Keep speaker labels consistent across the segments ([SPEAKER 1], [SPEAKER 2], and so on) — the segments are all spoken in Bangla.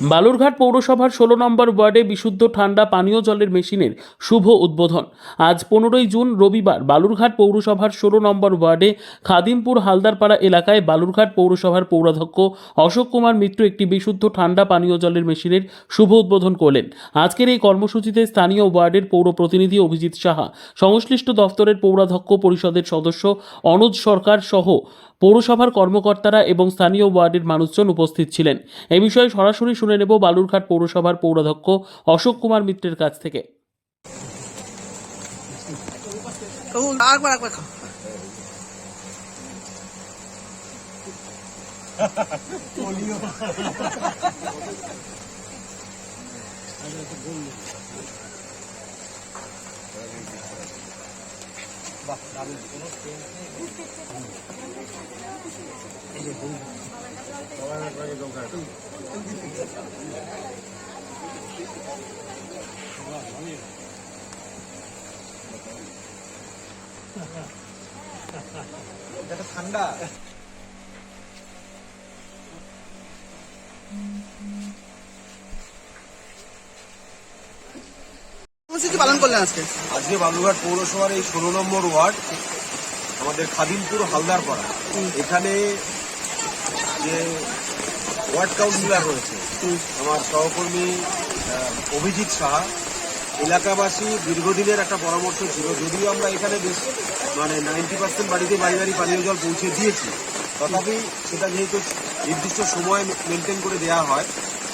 [SPEAKER 1] বালুরঘাট পৌরসভার ষোলো নম্বর ওয়ার্ডে বিশুদ্ধ ঠান্ডা পানীয় জলের মেশিনের শুভ উদ্বোধন। আজ পনেরোই জুন, রবিবার বালুরঘাট পৌরসভার ষোলো নম্বর ওয়ার্ডে খাদিমপুর হালদারপাড়া এলাকায় বালুরঘাট পৌরসভার পৌরাধ্যক্ষ অশোক কুমার মিত্র একটি বিশুদ্ধ ঠান্ডা পানীয় জলের মেশিনের শুভ উদ্বোধন করলেন। আজকের এই কর্মসূচিতে স্থানীয় ওয়ার্ডের পৌর প্রতিনিধি অভিজিৎ সাহা, সংশ্লিষ্ট দফতরের পৌরাধ্যক্ষ পরিষদের সদস্য অনুজ সরকার সহ পৌরসভার কর্মকর্তারা এবং স্থানীয় ওয়ার্ডের মানুষজন উপস্থিত ছিলেন। এ বিষয়ে সরাসরি শুনে নেব বালুরঘাট পৌরসভার পৌরাধ্যক্ষ অশোক কুমার মিত্রের কাছ থেকে।
[SPEAKER 2] ও একবার একবার খাও। এটা ঠান্ডা কর্মসূচি পালন করলেন আজকে?
[SPEAKER 3] আজকে বালুঘাট পৌরসভার এই ষোলো নম্বর ওয়ার্ড আমাদের খাদিমপুর হালদারপাড়া। এখানে যে ওয়ার্ড কাউন্সিলর রয়েছে, আমার সহকর্মী অভিজিৎ সাহা, এলাকাবাসী দীর্ঘদিনের একটা পরামর্শ ছিল, যদিও আমরা এখানে বেশ মানে নাইনটি পার্সেন্ট বাড়িতে বাড়ি বাড়ি পানীয় জল পৌঁছে দিয়েছি, তথাপি সেটা যেহেতু নির্দিষ্ট সময় মেনটেন করে দেওয়া হয়,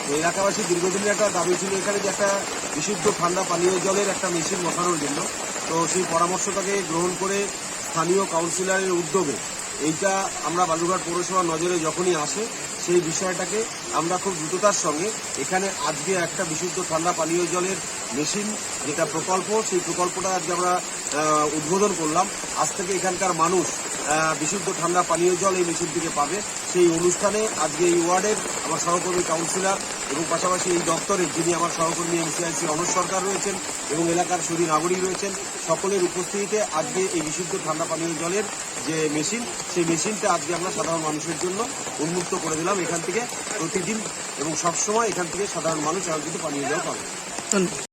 [SPEAKER 3] তো এলাকাবাসী দীর্ঘদিনের একটা দাবি ছিল এখানে যে একটা বিশুদ্ধ ঠান্ডা পানীয় জলের একটা মেশিন বসানোর জন্য, তো সেই পরামর্শটাকে গ্রহণ করে স্থানীয় কাউন্সিলরের উদ্যোগে এইটা আমরা বালুরঘাট পৌরসভার নজরে যখনই আসে, সেই বিষয়টাকে আমরা খুব দ্রুততার সঙ্গে এখানে আজকে একটা বিশুদ্ধ ঠান্ডা পানীয় জলের মেশিন যেটা প্রকল্প, সেই প্রকল্পটা আজকে আমরা উদ্বোধন করলাম। আজ থেকে এখানকার মানুষ বিশুদ্ধ ঠান্ডা পানীয় জল এই মেশিন থেকে পাবে। সেই অনুষ্ঠানে আজকে এই ওয়ার্ডের আমার সহকর্মী কাউন্সিলর এবং পাশাপাশি এই দপ্তরের যিনি আমার সহকর্মী এমসিআইসি অনুজ সরকার রয়েছেন এবং এলাকার সুদী নাগরিক রয়েছেন, সকলের উপস্থিতিতে আজকে এই বিশুদ্ধ ঠান্ডা পানীয় জলের যে মেশিন, সেই মেশিনটা আজকে আমরা সাধারণ মানুষের জন্য উন্মুক্ত করে দিলাম। এখান থেকে প্রতিদিন এবং সবসময় এখান থেকে সাধারণ মানুষ আর কিন্তু পানীয় জল পাবে।